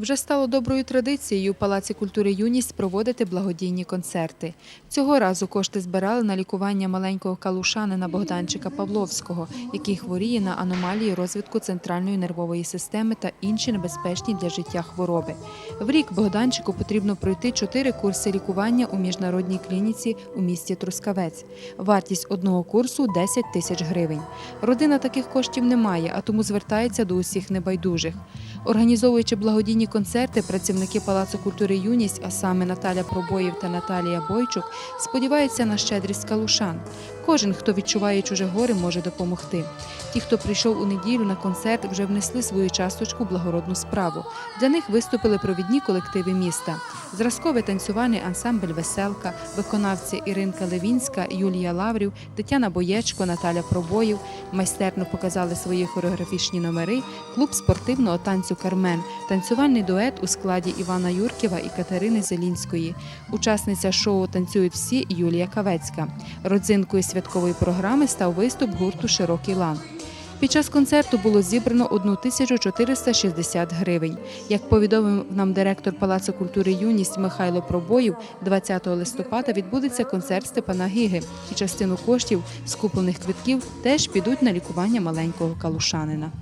Вже стало доброю традицією у Палаці культури Юність проводити благодійні концерти. Цього разу кошти збирали на лікування маленького калушанина Богданчика Павловського, який хворіє на аномалії розвитку центральної нервової системи та інші небезпечні для життя хвороби. В рік Богданчику потрібно пройти чотири курси лікування у міжнародній клініці у місті Трускавець. Вартість одного курсу 10 тисяч гривень. Родина таких коштів не має, а тому звертається до усіх небайдужих. Організовуючи благодійні концерти, працівники Палацу культури Юність, а саме Наталя Пробоїв та Наталія Бойчук, сподіваються на щедрість калушан. Кожен, хто відчуває чуже горе, може допомогти. Ті, хто прийшов у неділю на концерт, вже внесли свою часточку благородну справу. Для них виступили провідні колективи міста. Зразковий танцювальний ансамбль Веселка, виконавці Іринка Левінська, Юлія Лаврів, Тетяна Боєчко, Наталя Пробоїв майстерно показали свої хореографічні номери, клуб спортивного танцю Кармен, танцювальний дует у складі Івана Юркєва і Катерини Зелінської. Учасниця шоу танцюють всі Юлія Кавецька. Родзинкою святкової програми став виступ гурту Широкий лан. Під час концерту було зібрано 1460 гривень. Як повідомив нам директор Палацу культури Юність Михайло Пробоїв, 20 листопада відбудеться концерт Степана Гіги, і частину коштів скуплених квитків теж підуть на лікування маленького калушанина.